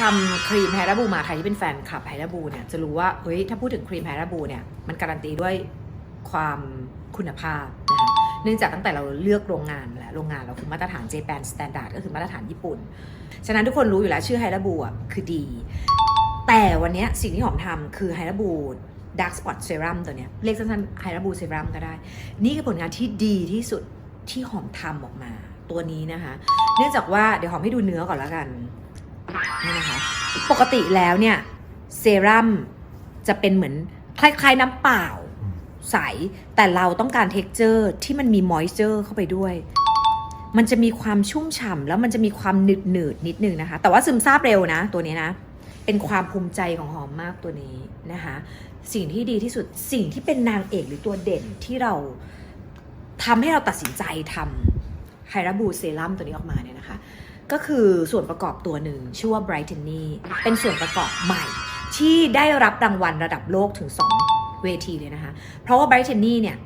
ทำครีมไฮราบูมาใครที่เป็นแฟนคลับไฮราบูเนี่ยจะรู้ว่าเฮ้ยถ้าพูดถึงครีมไฮราบูเนี่ยมันการันตีด้วยความคุณภาพนะคะเนื่องจากตั้งแต่เราเลือกโรงงานแหละโรงงานเราคือมาตรฐาน Japan Standard ก็คือมาตรฐานญี่ปุ่น ฉะนั้นทุกคนรู้อยู่แล้วชื่อไฮราบูอะคือดี แต่วันนี้สิ่งที่หอมทำคือไฮราบูด a r k Spot Serum ตัวเนี้ยเรียกสั้นๆไฮราบูเซรั่มก็ได้ นี่คือผลงานที่ดีที่สุดที่หอมทำออกมาตัวนี้นะคะ เนื่องจากว่าเดี๋ยวหอมให้ดูเนื้อก่อนแล้วกัน นี่นะคะ ปกติแล้วเนี่ยเซรั่มจะเป็นเหมือนคล้ายๆน้ำเปล่าใส แต่เราต้องการเท็กเจอร์ที่มันมีมอยเจอร์เข้าไปด้วย มันจะมีความชุ่มฉ่ำแล้วมันจะมีความหนืดหนืดๆนิดนึงนะคะ แต่ว่าซึมซาบเร็วนะ ตัวนี้นะ เป็นความภูมิใจของหอมมากตัวนี้นะคะ สิ่งที่ดีที่สุดสิ่งที่เป็นนางเอกหรือตัวเด่นที่เราทำให้เราตัดสินใจทำไฮราบูเซรั่มตัวนี้ออกมาเนี่ยนะคะ ก็คือส่วนประกอบตัวหนึ่งชื่อว่า Brighteny เป็นส่วนประกอบใหม่ ที่ได้รับรางวัลระดับโลกถึง 2 เวทีเลยนะคะ เพราะว่า Brighteny เนี่ย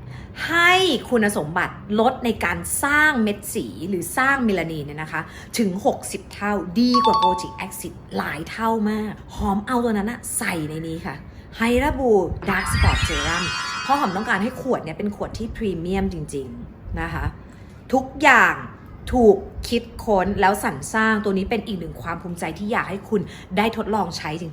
ให้คุณสมบัติลดในการสร้างเม็ดสีหรือสร้างเมลานีนเนี่ยนะคะ ถึง 60 เท่าดีกว่าโ o จิกแอซิดหลายเท่ามาก หอมเอาตัวนั้นอะใส่ในนี้ค่ะไฮราบูดาร์กสปอตเซรั่มเพราะหอมต้องการให้ขวดเนี่ยเป็นขวดที่พรีเมียมจริง ๆ นะคะ ทุกอย่าง ถูกคิดค้นแล้วสรรสร้างตัวนี้เป็นอีกหนึ่งความภูมิใจที่อยากให้คุณได้ทดลองใช้จริง